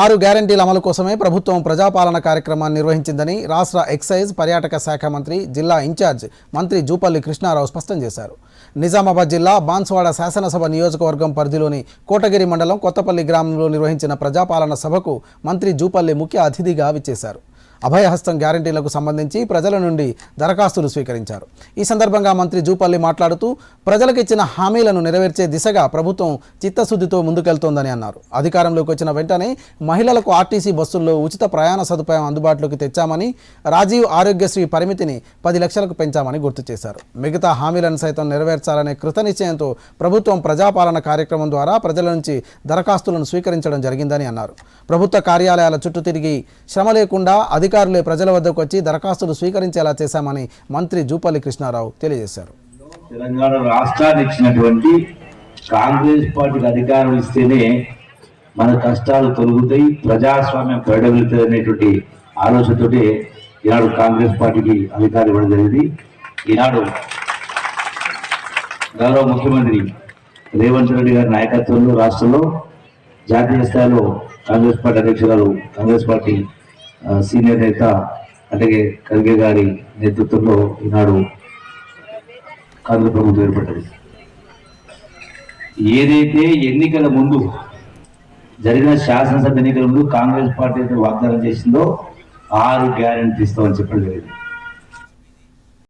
ఆరు గ్యారంటీల అమలు కోసమే ప్రభుత్వం ప్రజాపాలన కార్యక్రమాన్ని నిర్వహించిందని రాష్ట్ర ఎక్సైజ్ పర్యాటక శాఖ మంత్రి జిల్లా ఇన్ఛార్జ్ మంత్రి జూపల్లి కృష్ణారావు స్పష్టం చేశారు. నిజామాబాద్ జిల్లా బాన్స్వాడ శాసనసభ నియోజకవర్గం పరిధిలోని కోటగిరి మండలం కొత్తపల్లి గ్రామంలో నిర్వహించిన ప్రజాపాలన సభకు మంత్రి జూపల్లి ముఖ్య అతిథిగా విచ్చేశారు. అభయహస్తం గ్యారంటీలకు సంబంధించి ప్రజల నుండి దరఖాస్తులు స్వీకరించారు. ఈ సందర్భంగా మంత్రి జూపల్లి మాట్లాడుతూ ప్రజలకు ఇచ్చిన హామీలను నెరవేర్చే దిశగా ప్రభుత్వం చిత్తశుద్ధితో ముందుకెళ్తోందని అన్నారు. అధికారంలోకి వచ్చిన వెంటనే మహిళలకు ఆర్టీసీ బస్సుల్లో ఉచిత ప్రయాణ సదుపాయం అందుబాటులోకి తెచ్చామని రాజీవ్ ఆరోగ్యశ్రీ పరిమితిని పది లక్షలకు పెంచామని గుర్తు చేశారు. మిగతా హామీలను సైతం నెరవేర్చాలనే కృతనిశ్చయంతో ప్రభుత్వం ప్రజాపాలన కార్యక్రమం ద్వారా ప్రజల నుంచి దరఖాస్తులను స్వీకరించడం జరిగిందని అన్నారు. ప్రభుత్వ కార్యాలయాల చుట్టూ తిరిగి శ్రమ లేకుండా అధికారులే ప్రజల వద్దకు వచ్చి దరఖాస్తులు స్వీకరించేలా చేశామని మంత్రి జూపల్లి కృష్ణారావు తెలియజేశారు. తెలంగాణ రాష్ట్రాన్ని ఇచ్చినటువంటి కాంగ్రెస్ పార్టీకి అధికారం ఇస్తేనే మన కష్టాలు తొలుగుతాయి ప్రజాస్వామ్యం పెరగలుగుతుంది అనేటువంటి ఆలోచనతోటి ఈనాడు కాంగ్రెస్ పార్టీకి అధికారం ఇవ్వడం జరిగింది. ఈనాడు గౌరవ ముఖ్యమంత్రి రేవంత్ రెడ్డి గారి నాయకత్వంలో రాష్ట్రంలో జాతీయ స్థాయిలో కాంగ్రెస్ పార్టీ అధ్యక్షురాలు కాంగ్రెస్ పార్టీ సీనియర్ నేత అలాగే ఖర్గే గారి నేతృత్వంలో ఈనాడు కాంగ్రెస్ ప్రభుత్వం ఏర్పడ్డది. ఏదైతే ఎన్నికల ముందు జరిగిన శాసనసభ ఎన్నికల ముందు కాంగ్రెస్ పార్టీ అయితే వాగ్దానం చేసిందో ఆరు గ్యారెంటీ ఇస్తామని చెప్పడం జరిగింది.